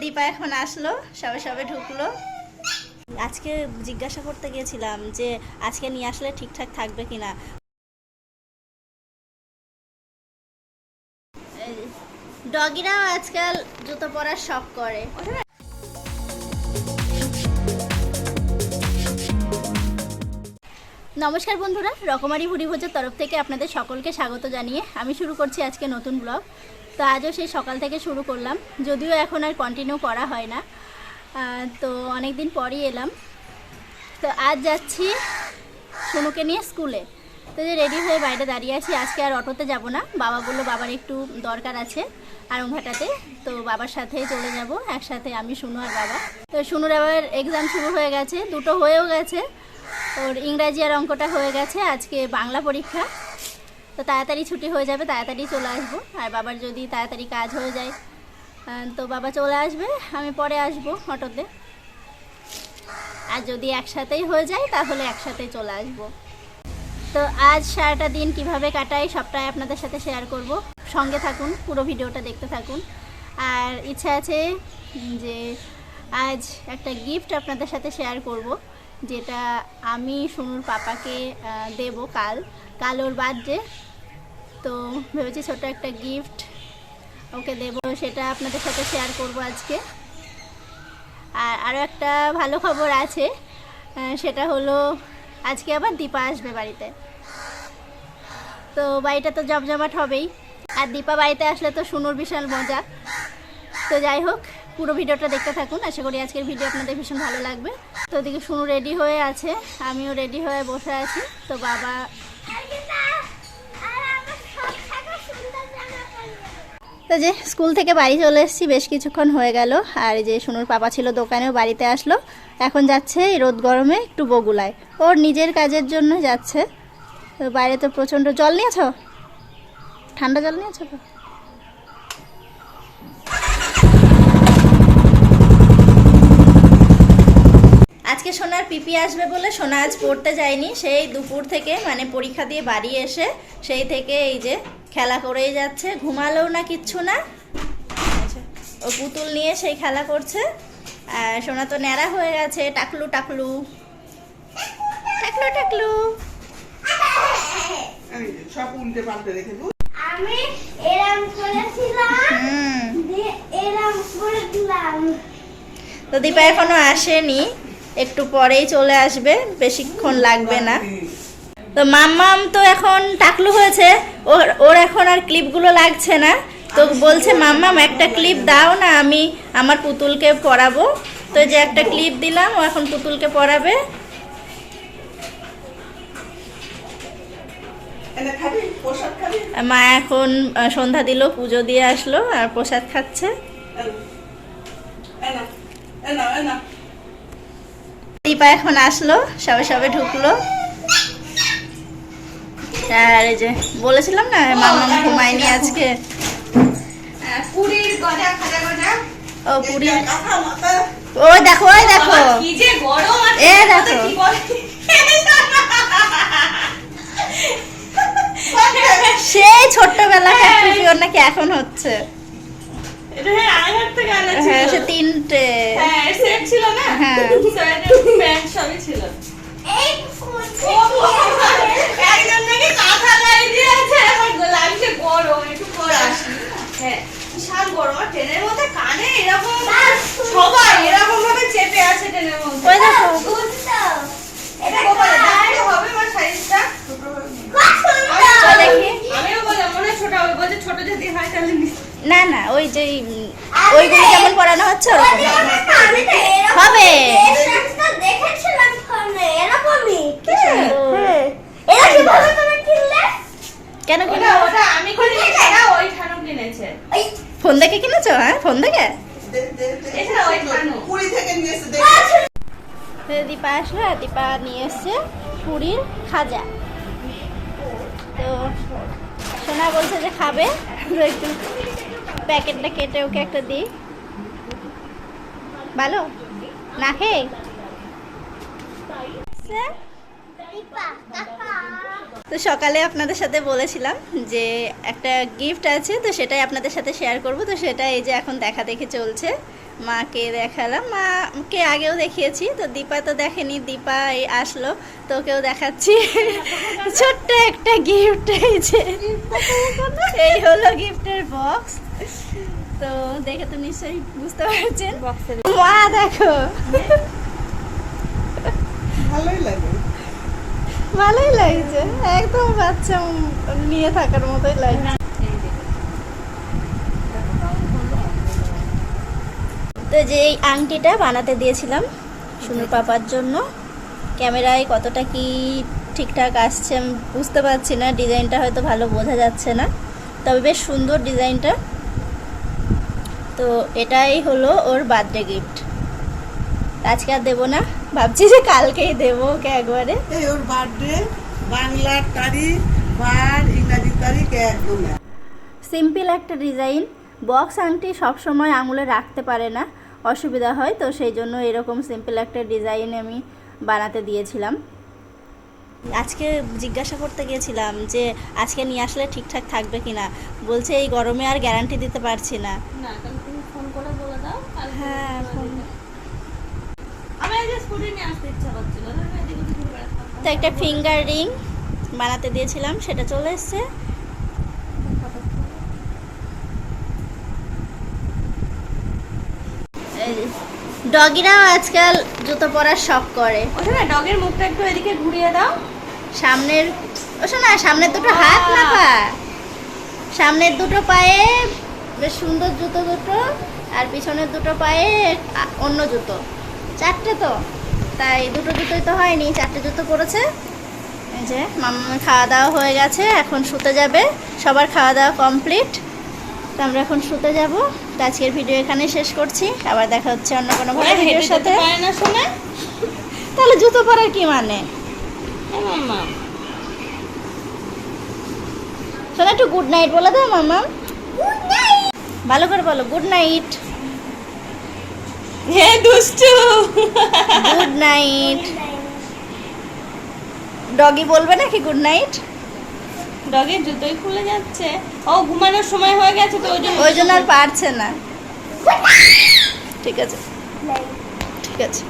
দীপা এখন আসলো, সবে সবে ঢুকলো। আজকে জিজ্ঞাসা করতে গিয়েছিলাম যে আজকে নিয়ে আসলে ঠিকঠাক থাকবে কিনা। ডগিরাও আজকাল জুতো পরার শখ করে। নমস্কার বন্ধুরা, রকমারি ভুড়ি ভোজের তরফ থেকে আপনাদের সকলকে স্বাগত জানিয়ে আমি শুরু করছি আজকে নতুন ব্লগ। তো আজও সেই সকাল থেকে শুরু করলাম। যদিও এখন আর কন্টিনিউ করা হয় না। তো অনেক দিন পরই এলাম। তো আজ যাচ্ছি সোনুকে নিয়ে স্কুলে। তো যে রেডি হয়ে বাইরে দাঁড়িয়ে আছি, আজকে আর অটোতে যাব না। বাবা বলল, বাবার একটু দরকার আছে আরংঘাটাতে তো বাবার সাথে চলে যাব, একসাথে আমি শুনু আর বাবা। তো শুনুর আবার এক্সাম শুরু হয়ে গেছে, দুটো হয়েও গেছে। ওর ইংরাজি আর অঙ্কটা হয়ে গেছে। আজকে বাংলা পরীক্ষা। তো তাড়াতাড়ি ছুটি হয়ে যাবে, তাড়াতাড়ি চলে আসব। আর বাবার যদি তাড়াতাড়ি কাজ হয়ে যায় তো বাবা চলে আসবে, আমি পরে আসব অটোতে। আর যদি একসাথেই হয়ে যায়, তাহলে একসাথে চলে আসব। তো আজ সারাটা দিন কীভাবে কাটাই সবটাই আপনাদের সাথে শেয়ার করব। সঙ্গে থাকুন, পুরো ভিডিওটা দেখতে থাকুন। আর ইচ্ছা আছে যে আজ একটা গিফট আপনাদের সাথে শেয়ার করব, যেটা আমি সোনুর পাপাকে দেব কাল। কাল ওর বার্থডে তো ভেবেছি ছোট একটা গিফট ওকে দেব, সেটা আপনাদের সাথে শেয়ার করব আজকে। আর আরও একটা ভালো খবর আছে সেটা হলো আজকে আবার দীপা আসবে বাড়িতে। তো বাড়িটা তো জমজমাট হবেই। আর দীপা বাড়িতে আসলে তো শুনুর বিশাল মজা। তো যাই হোক, পুরো ভিডিওটা দেখতে থাকুন। আশা করি আজকের ভিডিও আপনাদের ভীষণ ভালো লাগবে। তো ওদিকে শুনু রেডি হয়ে আছে, আমিও রেডি হয়ে বসে আছি। তো বাবা তো যে, স্কুল থেকে বাড়ি চলে এসেছি, বেশ কিছুক্ষণ হয়ে গেল। আর যে সোনুর পাপা ছিল দোকানেও বাড়িতে আসলো। এখন যাচ্ছে এই রোদ গরমে একটু বগুলায়। ওর নিজের কাজের জন্য যাচ্ছে। তো বাইরে তো প্রচণ্ড জল নিয়েছ? ঠান্ডা জল নিয়েছ তো আজকে সোনার পিপি আসবে বলে সোনা আজ পড়তে যায়নি। সেই দুপুর থেকে মানে পরীক্ষা দিয়ে বাড়ি এসে সেই থেকে এই যে খেলা করেই যাচ্ছে। ঘুমালেও না কিচ্ছু না। আচ্ছা, ও পুতুল নিয়ে সেই খেলা করছে। আর সোনা তো ন্যাড়া হয়ে গেছে। টাকলু টাকলু। টাকলু টাকলু। সব উল্টে পাল্টে রেখে আমি এরম করেছিলাম এরম করে দিলাম। তো দীপা এখনও আসেনি। একটু পরেই চলে আসবে বেশিক্ষণ লাগবে না। তো মাম্মাম তো এখন টাকলু হয়েছে ওর ওর এখন আর ক্লিপগুলো লাগছে না। তো বলছে মাম্মাম একটা ক্লিপ দাও না আমি আমার পুতুলকে পরাবো। তো যে একটা ক্লিপ দিলাম ও এখন পুতুলকে পরাবে। মা এখন সন্ধ্যা দিল পুজো দিয়ে আসলো আর প্রসাদ খাচ্ছে। দীপা এখন আসলো সবে সবে ঢুকলো। আর এই যে বলেছিলাম না মাম্মাম ঘুমায়নি আজকে? পুরীর গজা ও পুরি এটা কাঁথা মাথা। ওই দেখো ওই দেখো। এ দেখো। সেই ছোট্টবেলাকার টুপি ওর নাকি এখন হচ্ছে। হ্যাঁ হ্যাঁ সে তিনটে। হ্যাঁ সেট ছিল না? হ্যাঁ। প্যান্ট সবই ছিল। এই ও বাবা, একজন নাকি কাঁথা গায়ে দিয়েছে। আমার লাগছে গরম একটু পর আসি। হ্যাঁ বিশাল গরম আর ট্রেনের মধ্যে কানে এরকম সবাই এরকম ভাবে চেপে আছে ট্রেনের মধ্যে ওই দেখো এটা কোথায় দেখতে হবে আমার সাইজটা তো দেখি আমিও বললাম মনে হয় ছোট হবে বলছে ছোট যদি হয় তাহলে নিস- না না যে ওইগুলো যেমন পড়ানো হচ্ছে ওরকম হবে। কেন ফোন দেখে কিনেছো হ্যাঁ? ফোন দেখে দীপা আসলো আর দীপা নিয়ে এসছে পুরীর খাজা। তো সোনা বলছে যে খাবে। একটু প্যাকেটটা কেটে ওকে একটা দিই। ভালো? না খেয়ে? তো সকালে আপনাদের সাথে বলেছিলাম যে একটা গিফট আছে তো সেটাই আপনাদের সাথে শেয়ার করব। তো সেটা এই যে এখন দেখা দেখে চলছে। মাকে দেখালাম। মাকে আগেও দেখিয়েছি তো দীপা তো দেখেনি। দীপা এই আসলো তোকেও দেখাচ্ছি। ছোট্ট একটা গিফট এই যে। এই হলো গিফটের বক্স তো দেখে তো নিশ্চয়ই বুঝতে পারছেন। মা দেখো। ভালোই লাগে। ভালোই লাগছে, একদম বাচ্চা নিয়ে থাকার মতোই লাগছে। তো যে এই আংটিটা বানাতে দিয়েছিলাম সুনুর পাপার জন্য, ক্যামেরায় কতটা কি ঠিকঠাক আসছে আমি বুঝতে পারছি না, ডিজাইনটা হয়তো ভালো বোঝা যাচ্ছে না, তবে বেশ সুন্দর ডিজাইনটা। তো এটাই হলো ওর বার্থডে গিফট। আজকে আর দেবো না। ভাবছি যে কালকেই দেবো ওকে একবারে। এই ওর বার্থডে বাংলার তারিখ বার ইংরাজি তারিখ একদম সিম্পল একটা ডিজাইন বক্স আংটি সবসময় আঙুলে রাখতে পারে না অসুবিধা হয় তো সেই জন্য এরকম সিম্পল একটা ডিজাইন আমি বানাতে দিয়েছিলাম। আজকে জিজ্ঞাসা করতে গিয়েছিলাম যে আজকে নিয়ে আসলে ঠিকঠাক থাকবে কি না বলছে এই গরমে আর গ্যারান্টি দিতে পারছি না। না তাহলে তুমি ফোন করে বলে দাও কালকে হ্যাঁ, তো একটা ফিঙ্গার রিং বানাতে দিয়েছিলাম সেটা চলে এসছে। ডগিরাও আজকাল জুতো পরার শখ করে। ডগের মুখটা একটু এদিকে ঘুরিয়ে দাও। সামনের ও শোনা সামনের দুটো হাত না পা? সামনের দুটো পায়ে বেশ সুন্দর জুতো দুটো আর পিছনের দুটো পায়ে অন্য জুতো। চারটে তো? তাই দুটো জুতোই তো হয়নি চারটে জুতো পড়েছে। এই যে মামার খাওয়া দাওয়া হয়ে গেছে এখন শুতে যাবে। সবার খাওয়া দাওয়া কমপ্লিট। তো আমরা এখন শুতে যাব। তো আজকের ভিডিও এখানে শেষ করছি। আবার দেখা হচ্ছে অন্য কোনো ভালো ভিডিওর সাথে। না শোনা। তাহলে জুতো পরার কি মানে? হ্যাঁ মাম্মা শোনা একটু গুড নাইট বলে দাও মামা। ভালো করে বলো গুড নাইট হ্যাঁ দুষ্টু। গুড নাইট ডগি বলবে নাকি গুড নাইট ডগের জুতোই খুলে যাচ্ছে। ও ঘুমানোর সময় হয়ে গেছে তো ওই জন্য ওই জন্য আর পারছে না। ঠিক আছে। ঠিক আছে।